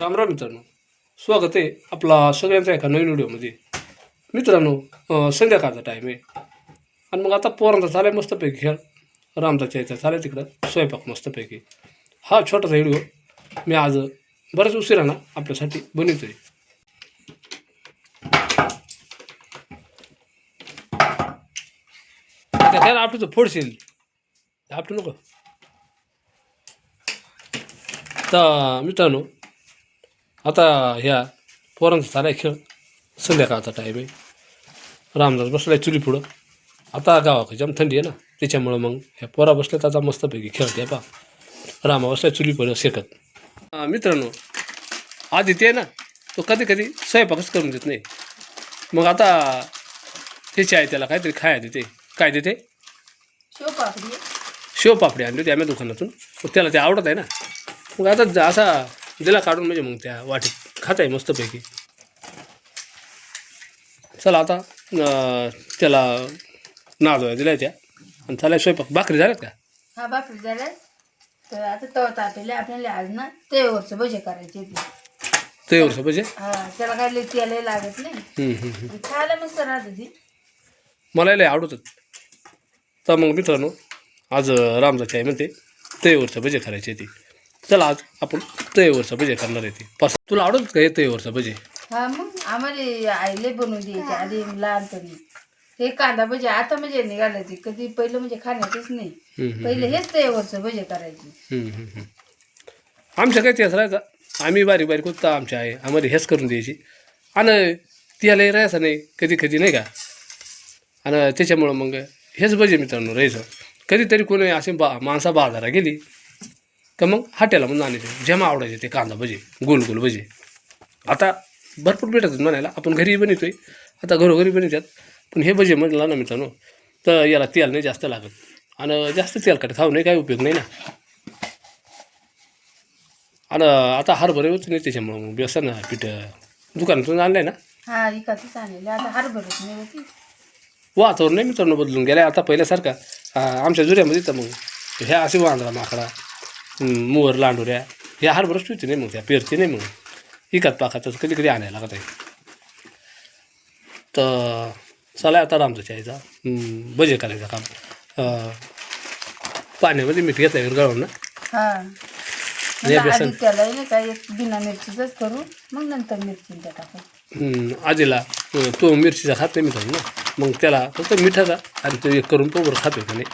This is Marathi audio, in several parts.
रामराम मित्रांनो. स्वागत आहे आपला सगळ्यांचा एका नवीन व्हिडिओमध्ये. मित्रांनो संध्याकाळचा टाईम आहे. आणि मग आता पोरांचा चालाय मस्तपैकी खेळ. रामचा चायचा चालाय तिकडं. स्वयंपाक मस्तपैकी. हा छोटासा व्हिडिओ मी आज बऱ्याच उशिराना आपल्यासाठी बनवतोय. आहे काय आपली तर फोडशील आपलं नको. तर मित्रांनो आता ह्या पोरांचा चालाय खेळ. संध्याकाळचा टाईम आहे. रामदास बसलाय चुली पुढं. आता गावाकडे जाम थंडी आहे ना. त्याच्यामुळं मग ह्या पोरा बसल्यात. आता मस्तपैकी खेळते पा रामा बसलाय चुली पुढं शेकत. मित्रांनो आदित्य आहे ना तो कधी कधी स्वयंपाकच करून देत नाही. मग आता त्याची आहे त्याला काहीतरी खाया देते. काय देते? शेवपापडी. शेवपापडी आणली होती आम्ही दुकानातून. मग त्याला ते आवडत आहे ना. मग आता असा दिला काढून म्हणजे मग त्या वाटीत खात आहे मस्तपैकी. चला आता त्याला नादोया दिल्या त्या. आणि चालाय स्वयंपाक. भाकरी झाल्यात का? हा बापरे झालं तर आता तव तापेले. आपल्याला आज ना ते वरचं भजे करायचे ते ते वर्ष म्हणजे हा त्याला काय लई तेलही लागत नाही. खायला मस्त राहत ती. मला लय आवडतात तर मग मित्रांनो आज रामजाची आई म्हणते तयवरचं भजे करायची ती चला आज आपण तयवरचं भजे करणार आहे ती. पास तुला आवडत का हे तयवरचं भजे? हा मग आम्हाला आईले बनवून द्यायचे आधी लहानपणी हे कांदा भजे आता म्हणजे निघालं ते. कधी पहिलं म्हणजे खाण्याचंच नाही. पहिले हेच ते वरचं भजे करायचे. आमच्या काय तेच राहायचा आम्ही बारीक बारीक होता आमच्या आहे आम्हाला हेच करून द्यायची. आणि त्यालाही राहायचं नाही कधी कधी नाही का? आणि त्याच्यामुळं मग हेच भजे मित्रांनो राहायचं. कधीतरी कोणी असे बा माणसा बाजारा गेली का मग हाटेला म्हणून आणायचे जेव्हा आवडायचे ते कांदा भजे गोल गोल भजे. आता भरपूर भेटतात म्हणायला. आपण घरी बनवतोय. आता घरोघरी बनवतात. पण हे भजे म्हटलं ना मित्रांनो तर याला तेल नाही जास्त लागत. आणि जास्त तेलकट खाऊ नाही काही उपयोग नाही ना. आणि आता हरभरे होत नाही त्याच्यामुळं मग बेसन पीठ दुकानातून आणलं आहे ना? हा आणलेलं. आता हरभरच नाही होती. वातावरण नाही मित्रांनो बदलून गेलं आता पहिल्यासारखा आमच्या जुऱ्यामध्ये तर मग ह्या असे वांद्रा माकडा हं, मोर लांडोऱ्या ह्या हरभरच ठेवते नाही मग त्या पेरते नाही मग. इकात पाकातच कधी कधी आणायला लागत आहे. तर चला आता रामचं चायचा हं, भजे करायचं काम. पाण्यामध्ये मीठ घेतलं गळून ना हा. हे म्हणलं बेसन. आधी त्याला नाही काय एक बिना मिरचीच करू मग नंतर मिरची त्या टाकू. हं, आजीला तो मिरचीचा खात नाही मित्रांनो ना. मग त्याला फक्त मिठाचा आणि तो एक करून तो बरं खातोय का नाही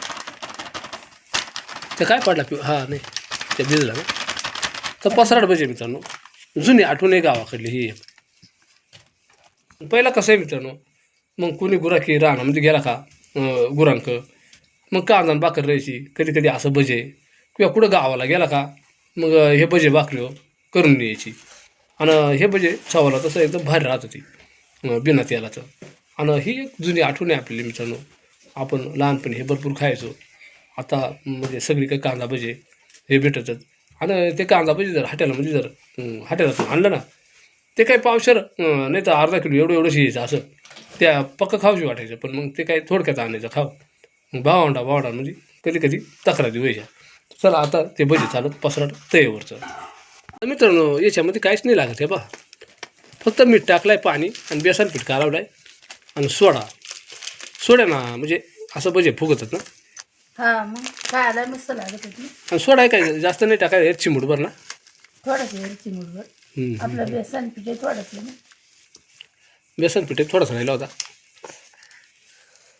ते काय पडला पिऊ हां नाही. त्या भिजला ना. तर पसराड पाहिजे मित्रांनो. जुनी आठवण आहे गावाकडली ही. एक पहिला कसं आहे मित्रांनो मग कुणी गुराखी रानामध्ये म्हणजे गेला का गुरांक मग कांदा आणि भाकर राहायची कधी कधी असं भजे. किंवा कुठं गावाला गेला का मग हे भजे भाकरी करून न्यायची आणि हे भजे छावाला तसं एकदम भारी राहत होती बिना तेलाचं. आणि ही एक जुनी आठवण आहे आपली मित्रांनो. आपण लहानपणी हे भरपूर खायचो. आता म्हणजे सगळीकडे कांदा भजे हे भेटतच आणि ते कांदा पाहिजे जर हाट्याला म्हणजे जर हाट्याला आणलं ना. ते काय पावशर नाही तर अर्धा किलो एवढं एवढं यायचं असं. त्या पक्क खाऊशी वाटायचं पण मग ते काय थोडक्यात आणायचं खाव मग भावंडा भावंडा म्हणजे कधी कधी तक्रारी व्हायच्या. चला आता ते भजी चालत पसराट तयवरचं मित्रांनो याच्यामध्ये काहीच नाही लागत हे बा फक्त मीठ टाकलं आहे पाणी आणि बेसन पीठ कालवलं आहे आणि सोडा. सोडा ना म्हणजे असं भजे फुगतात ना. हा मग खायला मस्त लागत होती आणि सोडा काय जास्त नाही टाकायचं ना. थोडंसं मिरची मुठभर हम्म. आपलं बेसन पीठ थोडंसं. ना बेसन पीठ थोडासा राहिला होता.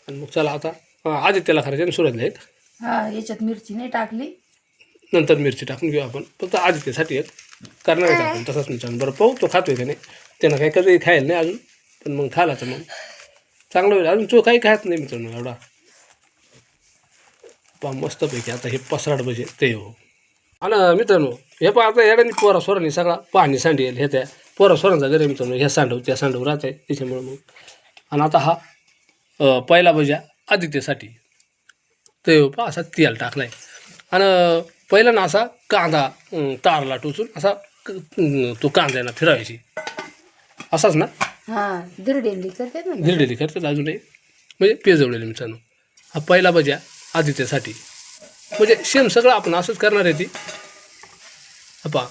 आणि मग चला आता हां आधी त्याला करायचं आणि सुरत आहेत हा याच्यात मिरची नाही टाकली. नंतर मिरची टाकून घेऊ आपण. फक्त आदित्यसाठी एक. करणार आहे आपण तसाच मित्रांनो बरं पाहू तो खातोय का नाही. त्यानं काही कधी खायला नाही अजून पण मग खाला तर मग. चांगलं होईल. अजून तो काही खात नाही मित्रांनो एवढा. पा मस्तपैकी आता हे पसराट भजे ते हो. आणि मित्रांनो हे पा आता येड्याने पोरा सोरांनी सगळा पाणी सांडेल हे त्या पोरा सोरांचा घरी मित्रांनो ह्या सांडव त्या सांडव राहत आहे त्याच्यामुळे मग. आणि आता हा पहिला भजा आदित्यसाठी. ते हो पा असा तेल टाकलाय. आणि पहिला ना असा कांदा तारला टोचून असा तो कांद्याना फिरायची असाच ना? हा दुर्डेंडी करते ना धिरडेली करतात अजूनही. म्हणजे पेजवलेले मित्रांनो. हा पहिला भज्या आदित्यसाठी. म्हणजे सेम सगळं आपण असंच करणार आहे ती. पहा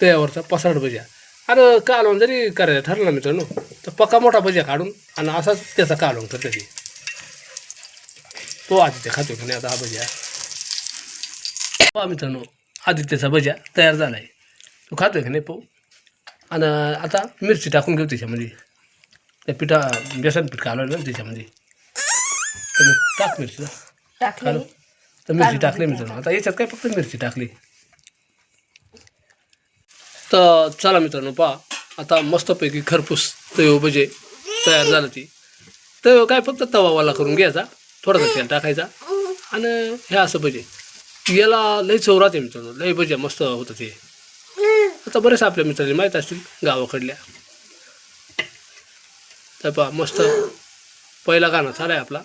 त्यावरचा पसाड भज्या. अरे कालवण जरी करायचं ठरलं ना मित्रांनो तर पक्का मोठा भज्या काढून आणि असाच त्याचा कालवण करते ती. तो आदित्य खातो की नाही आता हा भज्या. पहा मित्रांनो आदित्यचा भज्या तयार झाला आहे तो खातोय की नाही पाहू. आणि आता मिरची टाकून घेऊ त्याच्यामध्ये. त्या पिठा बेसन पीठ कालवलं ना त्याच्यामध्ये. तर मग टाक मिरची टाकले. हॅलो. तर मिरची टाकली मित्रांनो आता याच्यात काय फक्त मिरची टाकली? तर चला मित्रांनो पहा. आता मस्तपैकी खरपूस तयो भजे तयार झालं ती. तर काय फक्त तवावाला करून घ्यायचा थोडासा तेल टाकायचा. आणि हे असं भजे. याला लई चव राहते मित्रांनो. लई भजे मस्त होतं ते आता बरेच आपल्या मित्रांनी माहीत असतील गावाकडल्या. तर पहा मस्त पहिला गाणं चालाय आपला.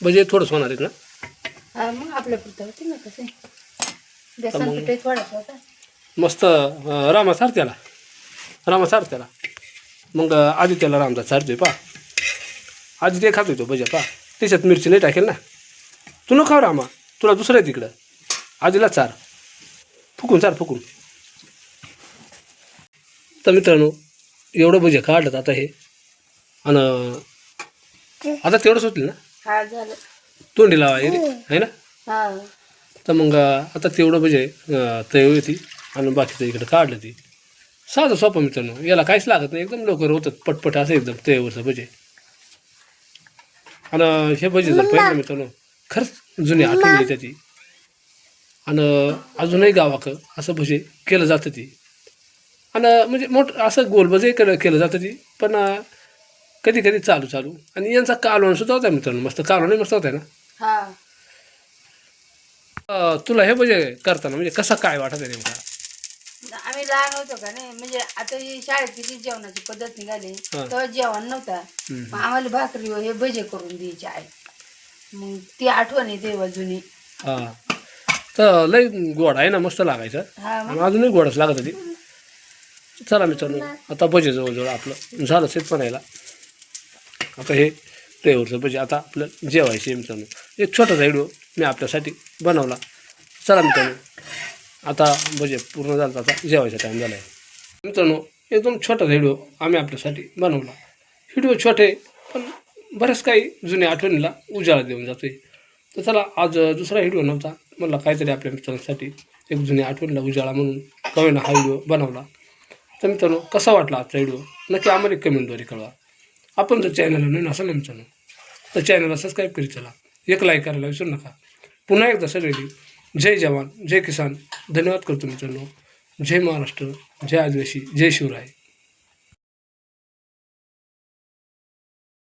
भजे थोडंच होणार आहेत ना? हा मग आपल्या पुरतं होते ना तसे. बेसन मग- पिठे थोडासा होता. मस्त अं, रामा सार त्याला रामा सार त्याला मग अं, आधी त्याला रामदा सारतोय पा आधी ते खातोय तो भज्या पा त्याच्यात मिरची नाही टाकेल ना? तू न रामा. तुला दुसरं आहे तिकडं. आधीला चार. फुकून चार फुकून. तर मित्रांनो एवढं भजे काढलं आता हे. आणि आता तेवढंच होतील ना? हा झालं. तोंडी लावा आहे ना? हा. तर मग आता तेवढं म्हणजे तय होती आणि बाकीचं इकडं काढलं ती. साधं सोपं मित्रांनो याला काहीच लागत नाही एकदम लवकर होतं पटपट असं एकदम तयावरचं भजे आणि हे भजे जर पाहिजे मित्रांनो खरंच जुनी आठवण येते ती आणि अजूनही गावाकडं असं भजे केलं जातं ती. आणि म्हणजे मोठ असं गोल भजे केलं केलं जातं ती पण कधी कधी चालू चालू. आणि यांचा कालवण सुद्धा होता मित्रांनो मस्त कालवणही मस्त होता ना. हा. अं, तुला हे म्हणजे करताना म्हणजे कसा काय वाटत आहे नेमका? आम्ही लहान होतो का नाही म्हणजे आता ही शाळेत किती जेवणाची पद्धत निघाली हा. तेव्हा जेवण नव्हता. मग आम्हाला भाकरी व हे भजे करून द्यायचे आई. मग ती आठवण येते तेव्हा जुनी. हा. तर लय गोड आहे ना मस्त लागायचं. हा मग. आणि अजूनही गोडच लागत होती. चला मित्रांनो आता भजे जवळजवळ आपलं झालं शेत बनायला आता हे फ्लेवरचं म्हणजे आता आपलं जेवायचे आहे मित्रांनो. एक छोटासा व्हिडिओ मी आपल्यासाठी बनवला. चला मित्रांनो आता भजे पूर्ण झालं आता जेवायचा टाईम झाला आहे मित्रांनो एकदम छोटा व्हिडिओ आम्ही आपल्यासाठी बनवला. व्हिडिओ छोटे पण बऱ्याच काही जुन्या आठवणीला उजाळा देऊन जातोय. तर चला आज दुसरा व्हिडिओ नव्हता. मला काहीतरी आपल्या मित्रांसाठी एक जुन्या आठवणीला उजाळा म्हणून कवेना हा व्हिडिओ बनवला. तर मित्रांनो कसा वाटला आजचा व्हिडिओ? नक्की आम्हाला कमेंटद्वारे कळवा. आपण जर चॅनलला नवीन असाल ना मित्रांनो तर चॅनलला सबस्क्राईब करीत चला. एक लाईक करायला विसरू नका. पुन्हा एकदा सगळी जय जवान जय किसान. धन्यवाद करतो मित्रांनो. जय महाराष्ट्र जय आदिवासी जय शिवराय.